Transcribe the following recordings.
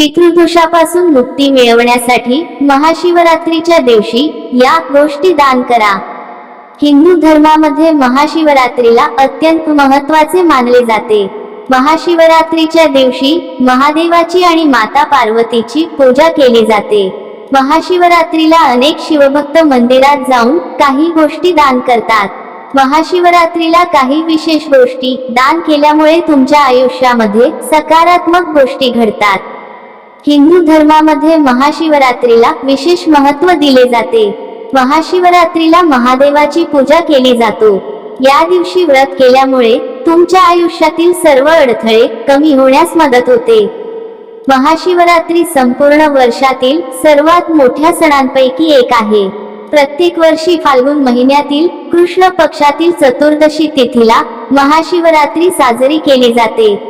पितृदोषापासून मुक्ती मिळवण्यासाठी महाशिवरात्रीच्या दिवशी या गोष्टी दान करा. हिंदू धर्मामध्ये महाशिवरात्रीला अत्यंत महत्त्वाचे मानले जाते. महाशिवरात्रीच्या दिवशी महादेवाची आणि माता पार्वतीची पूजा केली जाते. महाशिवरात्रीला अनेक शिवभक्त मंदिरात जाऊन काही गोष्टी दान करतात. महाशिवरात्रीला काही विशेष गोष्टी दान केल्यामुळे तुमच्या आयुष्यामध्ये सकारात्मक गोष्टी घडतात. हिंदू धर्मामध्ये महाशिवरात्रीला विशेष महत्त्व दिले जाते. महाशिवरात्रीला महादेवाची पूजा केली जातो. या दिवशी व्रत केल्यामुळे तुमच्या आयुष्यातील सर्व अडथळे कमी होण्यास मदत होते. महाशिवरात्री संपूर्ण वर्षातील सर्वात मोठ्या सणांपैकी एक आहे. प्रत्येक वर्षी फाल्गुन महिन्यातील कृष्ण पक्षातील चतुर्दशी तिथीला महाशिवरात्री साजरी केली जाते.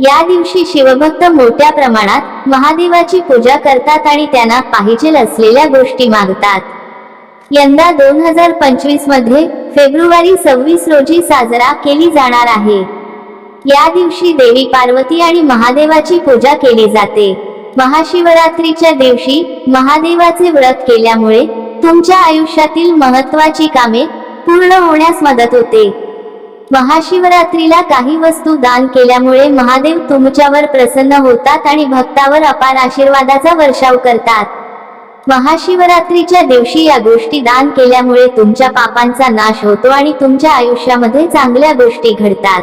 या दिवशी शिवभक्त मोठ्या प्रमाणात महादेवाची पूजा करतात आणि त्यांना पाहिजे असलेल्या गोष्टी मागतात. यंदा दोन हजार पंचवीसमध्ये फेब्रुवारी सव्वीस रोजी साजरा केली जाणार आहे. या दिवशी देवी पार्वती आणि महादेवाची पूजा केली जाते. महाशिवरात्रीच्या दिवशी महादेवाचे व्रत केल्यामुळे तुमच्या आयुष्यातील महत्वाची कामे पूर्ण होण्यास मदत होते. महाशिवरात्रीला काही वस्तू दान केल्यामुळे महादेव तुमच्यावर प्रसन्न होतात आणि भक्तावर अपार आशीर्वादाचा वर्षाव करतात. महाशिवरात्रीच्या दिवशी या गोष्टी दान केल्यामुळे तुमच्या पापांचा नाश होतो आणि तुमच्या आयुष्यामध्ये चांगल्या गोष्टी घडतात.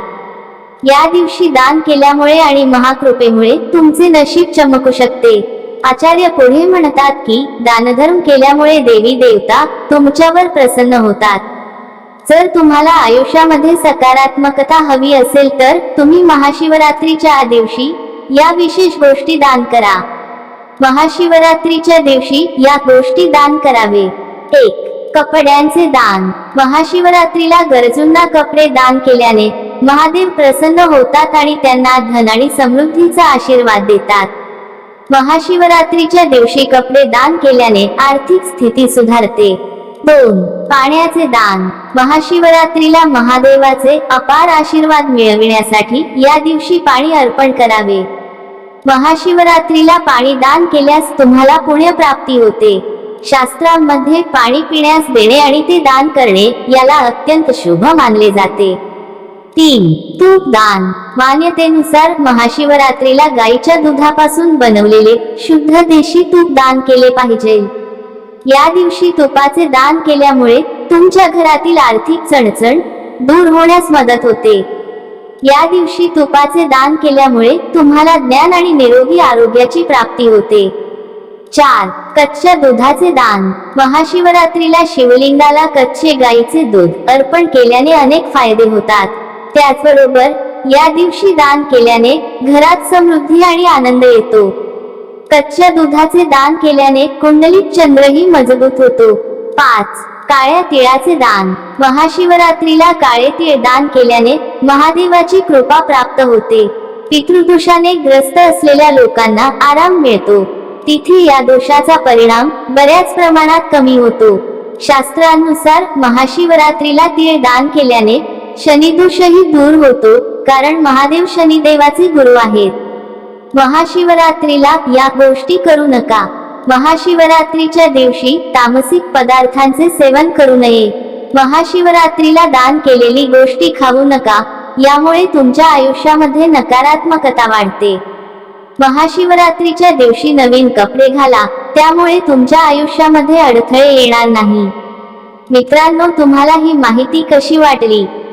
या दिवशी दान केल्यामुळे आणि महाकृपेमुळे तुमचे नशीब चमकू शकते. आचार्य पुढे म्हणतात की दानधर्म केल्यामुळे देवी देवता तुमच्यावर प्रसन्न होतात. जर तुम्हाला आयुष्यामध्ये सकारात्मकता हवी असेल तर तुम्ही महाशिवरात्रीच्या दिवशी या विशेष गोष्टी दान करा. महाशिवरात्रीच्या दिवशी या गोष्टी दान करावे. एक कपड्यांचे दान. महाशिवरात्रीला गरजूंना कपडे दान केल्याने महादेव प्रसन्न होतात आणि त्यांना धन आणि समृद्धीचा आशीर्वाद देतात. महाशिवरात्रीच्या दिवशी कपडे दान केल्याने आर्थिक स्थिती सुधारते. दोन पाण्याचे दान महाशिवरात्रीला महादेवाचे अपार आशीर्वाद मिळविण्यासाठी या दिवशी पाणी अर्पण करावे. महाशिवरात्रीला पाणी दान केल्यास तुम्हाला पुण्यप्राप्ती होते. शास्त्रांमध्ये पाणी पिण्यास देणे आणि ते दान करणे याला अत्यंत शुभ मानले जाते. तीन तूप दान. मान्यतेनुसार महाशिवरात्रीला गाईच्या दुधापासून बनवलेले शुद्ध देशी तूप दान केले पाहिजे. या दिवशी तुपाचे दान केल्यामुळे तुमच्या घरातील आर्थिक चणचण दूर होण्यास मदत होते. या दिवशी तुपाचे दान केल्यामुळे तुम्हाला ज्ञान आणि निरोगी आरोग्याची प्राप्ती होते. चार. कच्च्या दुधाचे दान. महाशिवरात्रीला शिवलिंगाला कच्चे गाईचे दूध अर्पण केल्याने अनेक फायदे होतात. त्याचबरोबर या दिवशी दान केल्याने घरात समृद्धी आणि आनंद येतो. कच्च्या दुधाचे दान केल्याने कुंडलीत चंद्रही मजबूत होतो. पाच काळ्या तिळाचे दान. महाशिवरात्रीला काळे तिळ दान केल्याने महादेवाची कृपा प्राप्त होते. पितृदोषाने ग्रस्त असलेल्या लोकांना आराम मिळतो. तिथे या दोषाचा परिणाम बऱ्याच प्रमाणात कमी होतो. शास्त्रानुसार महाशिवरात्रीला तीळ दान केल्याने शनिदोषही दूर होतो कारण महादेव शनिदेवाचे गुरु आहेत. महाशिवरात्रीला या गोष्टी करू नका. महाशिवरात्रीच्या दिवशी तामसिक पदार्थांचे सेवन करू नये. महाशिवरात्रीला दान केलेली गोष्टी खाऊ नका. यामुळे तुमच्या आयुष्यामध्ये नकारात्मकता वाढते. महाशिवरात्रीच्या दिवशी नवीन कपडे घाला. त्यामुळे तुमच्या आयुष्यामध्ये अडथळे येणार नाही. मित्रांनो तुम्हाला ही माहिती कशी वाटली?